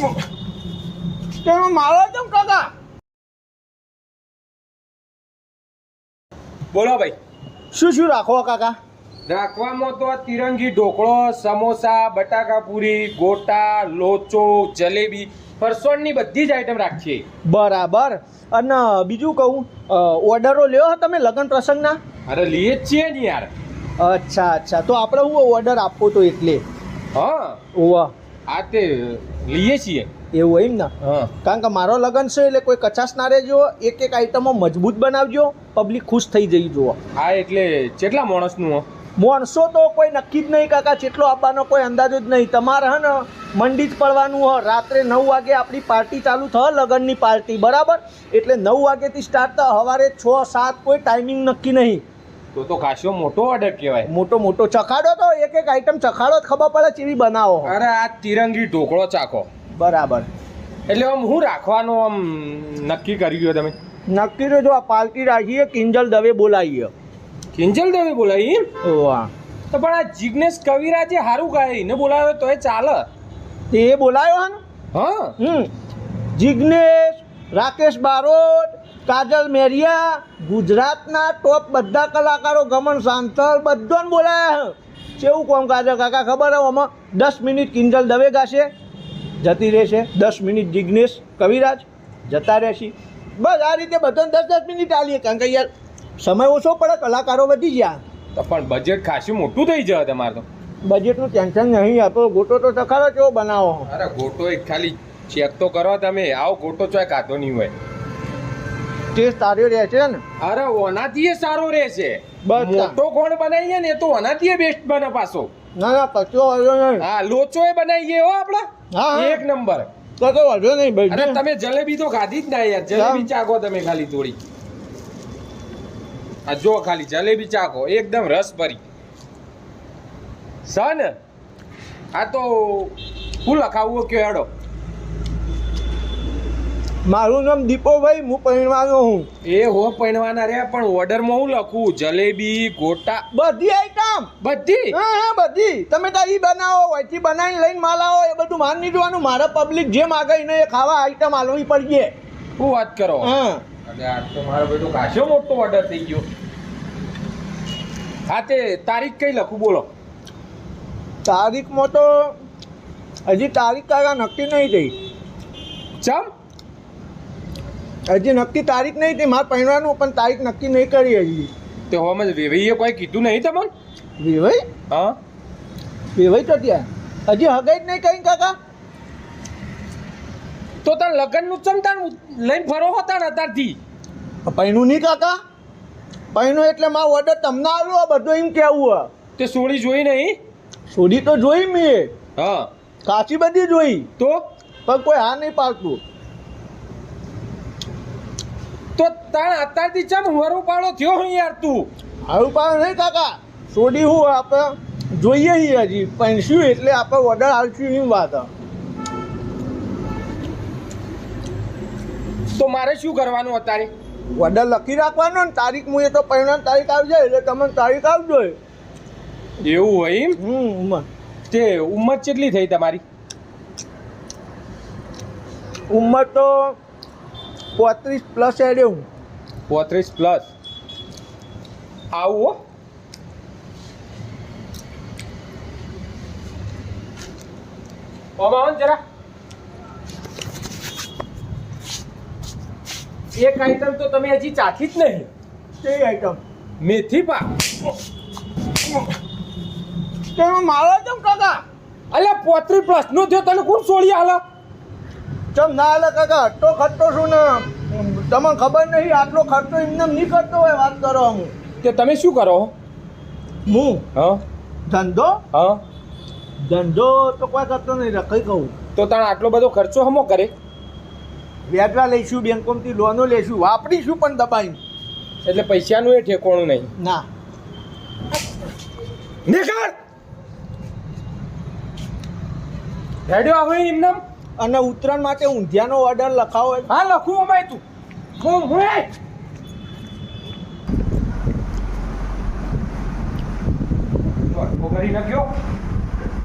તમે મારો છો કાકા? બોલો ભાઈ. શું શું રાખો કાકા? રાખવામાં તો તિરંગી ઢોકળો સમોસા બટાકા પૂરી ગોટા લોચો જલેબી ફરસોણની બધી જ આઈટમ રાખીએ. બરાબર. અને બીજું કહું ઓર્ડરો લ્યો તમે લગ્ન પ્રસંગના? અરે લઈએ જ છીએ ને યાર. અચ્છા અચ્છા. તો આપણે હું ઓર્ડર આપવો તો એટલે? હા. ઓવા આ તે લઈએ છીએ. એવું એમ ને? કારણ કે મારો લગન છે એટલે કોઈ કચાશ ના રહેજો એક એક આઈટમો મજબૂત બનાવજો પબ્લિક ખુશ થઈ જઈ જુઓ. હા એટલે કેટલા માણસનું માણસો તો કોઈ નક્કી જ નહીં કાકા કેટલો આપવાનો કોઈ અંદાજો જ નહીં. તમારે હે ને મંડી જ પડવાનું હ. રાત્રે નવ વાગે આપણી પાર્ટી ચાલુ થ લગ્નની પાર્ટી બરાબર? એટલે નવ વાગ્યાથી સ્ટાર્ટ થ સવારે છ સાત કોઈ ટાઈમિંગ નક્કી નહીં. તો તો ખાસો મોટો ઓર્ડર કહેવાય. મોટો મોટો. ચખાડો તો એક એક આઈટમ ચખાડો ખબર પડે ચીવી બનાવો. અરે આ તિરંગી ઢોકળો ચાખો. બરાબર. એટલે આમ હું રાખવાનું આમ નક્કી કરી ગયો તમે? નક્કી તો જો આ પાલકી રાખીએ કિંજલ દવે બોલાવીએ. કિંજલ દવે બોલાવી? વાહ તો પણ આ જિગ્નેશ કવિરાજે સારું ગાય એને બોલાવ્યો તો એ ચાલે. એ બોલાયો હે હા. હમ. જિગ્નેશ રાકેશ બારોટ કાજલ મેરિયા ગુજરાતના ટોપ બધા કલાકારો ગમન સાંથલ બધાને બોલાયા કેવું કોમ કાજલ કાકા ખબર હોય આમાં દસ મિનિટ કિંજલ દવે ગાશે જતી રહેશે. દસ મિનિટ જિગ્નેશ કવિરાજ જતા રહેશે. બસ આ રીતે બધાને દસ દસ મિનિટ આલીએ. કારણ કે યાર સમય ઓછો પડે કલાકારો વધી ગયા. તો પણ બજેટ ખાસું મોટું થઈ જાય તમારે તો. બજેટનું ટેન્શન નહીં આપો ગોટો તો ટકારો કેવો બનાવો. અરે ગોટો એક ખાલી ચેક તો કરો તમે. આવો ગોટો ચોય કાતો નહીં હોય. ટેસ્ટ સારો રહે છે ને. અરે ઓનાથી સારો રહેશે બસ. મોટો કોણ બનાવીએ ને તો ઓનાથી બેસ્ટ બને પાછો. ના ના કચો વાંધો નહીં. હા લોચો એ બનાવીએ હો આપણે. હા. એક નંબર. કચો વાંધો નહીં અરે તમે જલેબી તો ખાધી જ ના યાર. જલેબી ચાખો તમે ખાલી થોડી. આ જો ખાલી જલેબી ચાખો એકદમ રસ ભરી સન આ તો હું લખાવું કયો હેડો. મારું નામ દીપોભાઈ હું પરિણવાનો હું. એ હો પૈણવાના રે પણ ઓર્ડરમાં હું લખું? જલેબી ગોટા બધી આઈટમ. બધી? હા હા બધી. તમે તારી બનાવો હોયથી બનાવીને લઈને માલ આવો એ બધું માન નહીં જોવાનું. મારા પબ્લિક જે માગે એને એ ખાવા આઈટમ આલવી પડીએ શું વાત કરો? હા. અરે આ તો મારો બેટો કાશો મોટો ઓર્ડર થઈ ગયો. હા તે તારીખ કઈ લખું બોલો. તારીખમાં તો હજી તારીખ કાકા નક્કી નહીં થઈ. ચમ? હજી નક્કી તારીખ નહીં થઈ મારે પહેરવાનું પણ તારીખ નક્કી નહીં કરી હજી. તે હોમ વેવાઈએ કોઈ કીધું નહીં તમને? વેવાઈ? હા. વેવાઈ તો ત્યાં. હજી હગાઈ જ નહીં કઈ કાકા? તો તાર લગ્નનું ચમ તાર લઈને ફરો હતા ને અત્યારથી પૈણું નહીં કાકા? પૈણું એટલે મારો ઓર્ડર તમને આવ્યો બધું એમ કેવું હે તે સોડી જોઈ નહીં? સોડી તો જોઈ મેં. હા. કાચી બધી જોઈ. તો? પણ કોઈ હા નહીં પાડતું. તો તાર અત્યારથી ચમ વરો પાડો થયો હું યાર તું? હારું પાડો નહીં કાકા સોડી હું આપણે જોઈએ છીએ હજી પૈસ્યું એટલે આપણે ઓર્ડર આવશું એમ વાત. તો મારે શું કરવાનું અત્યારે? ઓર્ડર લખી રાખવાનો ને તારીખ હું એ તો પૈણાની તારીખ આવી જાય એટલે તમને તારીખ આવજો. એવું હોય એમ? હમ ઉંમર. તે ઉંમર કેટલી થઈ તમારી? ઉંમર તો પોત્રીસ પ્લસ એડે હું પોત્રીસ પ્લસ. આવું ઓમાં જરા. એક આઈટમ તો તમે હજી ચાખી જ નહીં. તે આઈટમ મેથી પા તમે મારો છો કદા કાકા. અલ્યા પોત્રીસ પ્લસ નો થયો તને કોણ સોળી હાલો? ચમ ના હાલે કાકા આટલો ખર્ચો શું ને? તમને ખબર નહીં આટલો ખર્ચો એમને નહીં કરતો હોય વાત કરો હું. તે તમે શું કરો? હું? હા? ધંધો? હા? ધંધો તો કોઈ કરતો નહીં રખાઈ કહું. તો તને આટલો બધો ખર્ચો હમો કરે? વ્યાજવા લઈશું બેંકોમાંથી લોનો લઈશું વાપરીશું પણ દબાઈ એટલે પૈસાનું એ ઠેકોણું નહીં. ના. નીકળ! રેડિયો આવે એમને? અને ઉત્તરાયણ માટે ઊંધિયાનો ઓર્ડર લખાવો હા લખું અમે તું. હું કરી નાખ્યો?